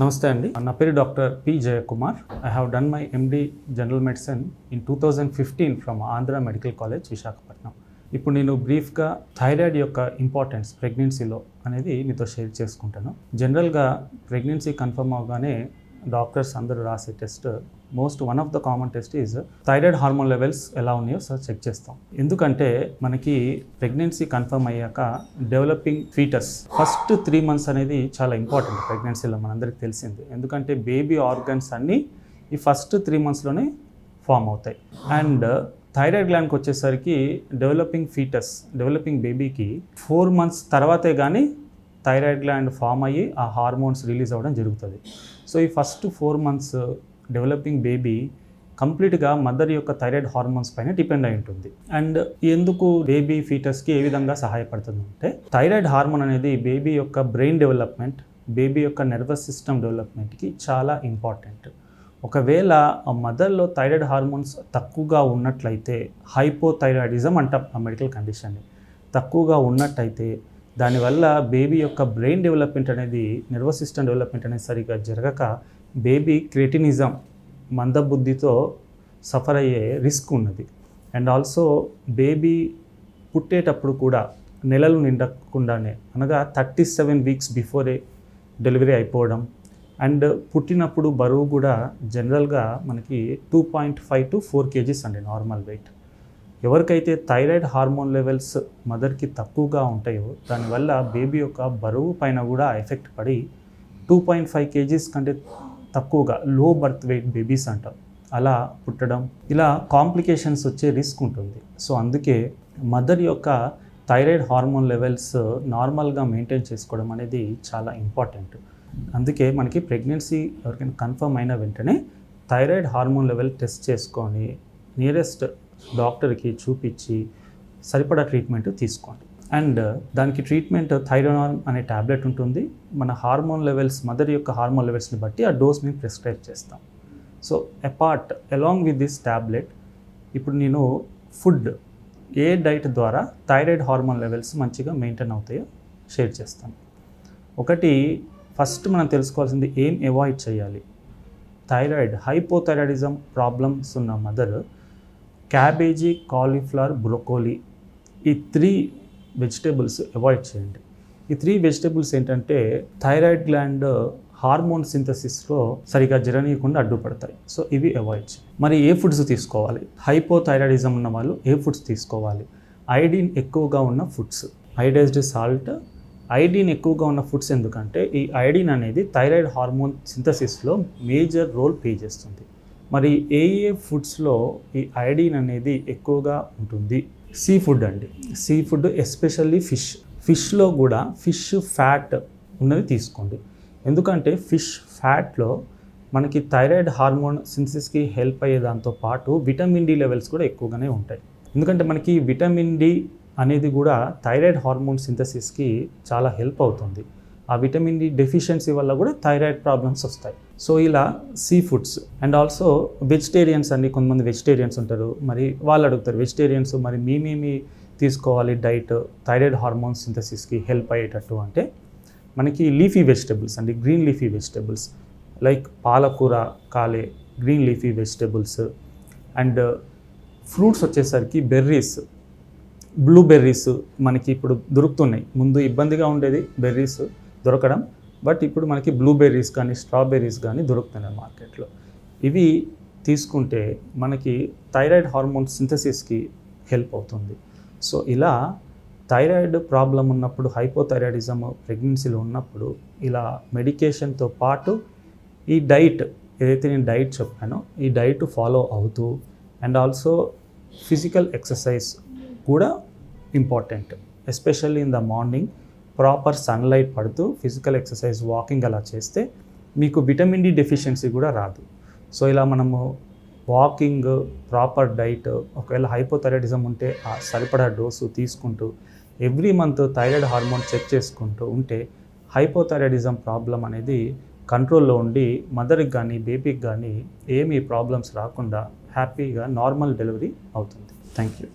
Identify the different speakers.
Speaker 1: నమస్తే అండి. నా పేరు doctor P Jayakumar. I have done my MD general medicine in two thousand fifteen from Andhra medical college Visakhapatnam ఇప్పుడు నేను బ్రీఫ్గా థైరాయిడ్ యొక్క ఇంపార్టెన్స్ ప్రెగ్నెన్సీలో అనేది మీతో షేర్ చేసుకుంటాను. జనరల్గా ప్రెగ్నెన్సీ కన్ఫర్మ్ అవగానే డాక్టర్స్ అందరూ రాసే test most one of the common test is thyroid hormone levels ఎలా ఉన్నాయో సార్ చెక్ చేస్తాం. ఎందుకంటే మనకి ప్రెగ్నెన్సీ కన్ఫర్మ్ అయ్యాక developing foetus first three months అనేది చాలా ఇంపార్టెంట్ ప్రెగ్నెన్సీలో మనందరికీ తెలిసింది. ఎందుకంటే బేబీ ఆర్గన్స్ అన్నీ ఈ ఫస్ట్ త్రీ మంత్స్లోనే ఫామ్ అవుతాయి. అండ్ థైరాయిడ్ గ్లాండ్కి వచ్చేసరికి డెవలపింగ్ ఫీటస్ డెవలపింగ్ బేబీకి ఫోర్ మంత్స్ తర్వాతే కానీ థైరాయిడ్ గ్లాండ్ ఫామ్ అయ్యి ఆ హార్మోన్స్ రిలీజ్ అవ్వడం జరుగుతుంది. సో ఈ first four months developing baby కంప్లీట్గా మదర్ యొక్క థైరాయిడ్ హార్మోన్స్ పైన డిపెండ్ అయి ఉంటుంది. అండ్ ఎందుకు బేబీ ఫీటస్కి ఏ విధంగా సహాయపడుతుంది అంటే థైరాయిడ్ హార్మోన్ అనేది బేబీ యొక్క బ్రెయిన్ డెవలప్మెంట్ బేబీ యొక్క నర్వస్ సిస్టమ్ డెవలప్మెంట్కి చాలా ఇంపార్టెంట్. ఒకవేళ ఆ మదర్లో థైరాయిడ్ హార్మోన్స్ తక్కువగా ఉన్నట్లయితే హైపోథైరాయిడిజం అంటాం ఆ మెడికల్ కండిషన్ని. తక్కువగా ఉన్నట్టయితే దానివల్ల బేబీ యొక్క బ్రెయిన్ డెవలప్మెంట్ అనేది నర్వస్ సిస్టమ్ డెవలప్మెంట్ అనేది సరిగ్గా జరగక బేబీ క్రెటినిజం మందబుద్ధితో సఫర్ అయ్యే రిస్క్ ఉన్నది. అండ్ ఆల్సో బేబీ పుట్టేటప్పుడు కూడా నెలలు నిండకుండానే అనగా thirty seven weeks before delivery అయిపోవడం. అండ్ పుట్టినప్పుడు బరువు కూడా జనరల్గా మనకి two point five to four KGs అండి నార్మల్ వెయిట్. ఎవరికైతే థైరాయిడ్ హార్మోన్ లెవెల్స్ మదర్కి తక్కువగా ఉంటాయో దానివల్ల బేబీ యొక్క బరువు పైన కూడా ఎఫెక్ట్ పడి టూ పాయింట్ ఫైవ్ కేజీస్ కంటే తక్కువగా లో బర్త్ వెయిట్ బేబీస్ అంటాం. అలా పుట్టడం ఇలా కాంప్లికేషన్స్ వచ్చే రిస్క్ ఉంటుంది. సో అందుకే మదర్ యొక్క థైరాయిడ్ హార్మోన్ లెవెల్స్ నార్మల్గా మెయింటైన్ చేసుకోవడం అనేది చాలా ఇంపార్టెంట్. అందుకే మనకి ప్రెగ్నెన్సీ ఎవరికైనా కన్ఫర్మ్ అయిన వెంటనే థైరాయిడ్ హార్మోన్ లెవెల్ టెస్ట్ చేసుకొని నియరెస్ట్ డాక్టర్కి చూపించి సరిపడా ట్రీట్మెంట్ తీసుకోండి. అండ్ దానికి ట్రీట్మెంట్ థైరోనాన్ అనే ట్యాబ్లెట్ ఉంటుంది. మన హార్మోన్ లెవెల్స్ మదర్ యొక్క హార్మోన్ లెవెల్స్ని బట్టి ఆ డోస్ మేము ప్రిస్క్రైబ్ చేస్తాం. So apart along with this tablet ఇప్పుడు నేను ఫుడ్ ఏ డైట్ ద్వారా థైరాయిడ్ హార్మోన్ లెవెల్స్ మంచిగా మెయింటైన్ అవుతాయో షేర్ చేస్తాను. ఒకటి ఫస్ట్ మనం తెలుసుకోవాల్సింది ఏం అవాయిడ్ చేయాలి? థైరాయిడ్ హైపోథైరాయిడిజం ప్రాబ్లమ్స్ ఉన్న మదర్ క్యాబేజీ కాలీఫ్లవర్ బ్రోకోలీ ఈ త్రీ వెజిటేబుల్స్ అవాయిడ్ చేయండి. ఈ త్రీ వెజిటేబుల్స్ ఏంటంటే థైరాయిడ్ గ్లాండ్ హార్మోన్ సింథసిస్లో సరిగా జరనీయకుండా అడ్డుపడతాయి. సో ఇవి అవాయిడ్ చేయండి. మరి ఏ ఫుడ్స్ తీసుకోవాలి? హైపోథైరాయిడిజం ఉన్న వాళ్ళు ఏ ఫుడ్స్ తీసుకోవాలి? ఐడిన్ ఎక్కువగా ఉన్న ఫుడ్స్. Iodised salt. ఐడిన్ ఎక్కువగా ఉన్న ఫుడ్స్ ఎందుకంటే ఈ ఐడిన్ అనేది థైరాయిడ్ హార్మోన్ సింథసిస్లో మేజర్ రోల్ ప్లే చేస్తుంది. మరి ఏ ఏ ఫుడ్స్లో ఈ ఐడిన్ అనేది ఎక్కువగా ఉంటుంది? సీ ఫుడ్ అండి. Sea food especially fish. ఫిష్లో కూడా ఫిష్ ఫ్యాట్ ఉన్నది తీసుకోండి. ఎందుకంటే ఫిష్ ఫ్యాట్లో మనకి థైరాయిడ్ హార్మోన్ సింథసిస్కి హెల్ప్ అయ్యే దాంతో పాటు విటమిన్ డి లెవెల్స్ కూడా ఎక్కువగానే ఉంటాయి. ఎందుకంటే మనకి విటమిన్ డి అనేది కూడా థైరాయిడ్ హార్మోన్ సింథసిస్కి చాలా హెల్ప్ అవుతుంది. ఆ విటమిన్ డి డెఫిషియన్సీ వల్ల కూడా థైరాయిడ్ ప్రాబ్లమ్స్ వస్తాయి. సో ఇలా sea foods and also vegetarians అండి కొంతమంది వెజిటేరియన్స్ ఉంటారు. మరి వాళ్ళు అడుగుతారు వెజిటేరియన్స్ మరి మేమేమి తీసుకోవాలి డైట్ థైరాయిడ్ హార్మోన్ సింథసిస్కి హెల్ప్ అయ్యేటట్టు అంటే మనకి లీఫీ వెజిటేబుల్స్ అండి గ్రీన్ లీఫీ వెజిటేబుల్స్ లైక్ పాలకూర kale green leafy vegetables and fruits వచ్చేసరికి బెర్రీస్ బ్లూబెర్రీస్ మనకి ఇప్పుడు దొరుకుతున్నాయి. ముందు ఇబ్బందిగా ఉండేది బెర్రీస్ దొరకడం. బట్ ఇప్పుడు మనకి బ్లూబెర్రీస్ కానీ స్ట్రాబెర్రీస్ కానీ దొరుకుతున్నాయి మార్కెట్లో. ఇవి తీసుకుంటే మనకి థైరాయిడ్ హార్మోన్ సింథసిస్కి హెల్ప్ అవుతుంది. సో ఇలా థైరాయిడ్ ప్రాబ్లం ఉన్నప్పుడు హైపోథైరాయిడిజం ప్రెగ్నెన్సీలో ఉన్నప్పుడు ఇలా మెడికేషన్తో పాటు ఈ డైట్ ఏదైతే నేను డైట్ చెప్పానో ఈ డైట్ ఫాలో అవుతూ అండ్ ఆల్సో ఫిజికల్ ఎక్సర్సైజ్ కూడా important especially in the morning proper sunlight పడుతూ ఫిజికల్ ఎక్సర్సైజ్ వాకింగ్ అలా చేస్తే మీకు విటమిన్ డి డెఫిషియన్సీ కూడా రాదు. సో ఇలా మనము వాకింగ్ ప్రాపర్ డైట్ ఒకవేళ హైపోథైరాయిడిజం ఉంటే ఆ సరిపడా డోసు తీసుకుంటూ every month thyroid hormone check చేసుకుంటూ ఉంటే హైపోథైరాయిడిజం ప్రాబ్లం అనేది కంట్రోల్లో ఉండి మదర్కి కానీ బేబీకి కానీ ఏమీ ప్రాబ్లమ్స్ రాకుండా హ్యాపీగా నార్మల్ డెలివరీ అవుతుంది. Thank you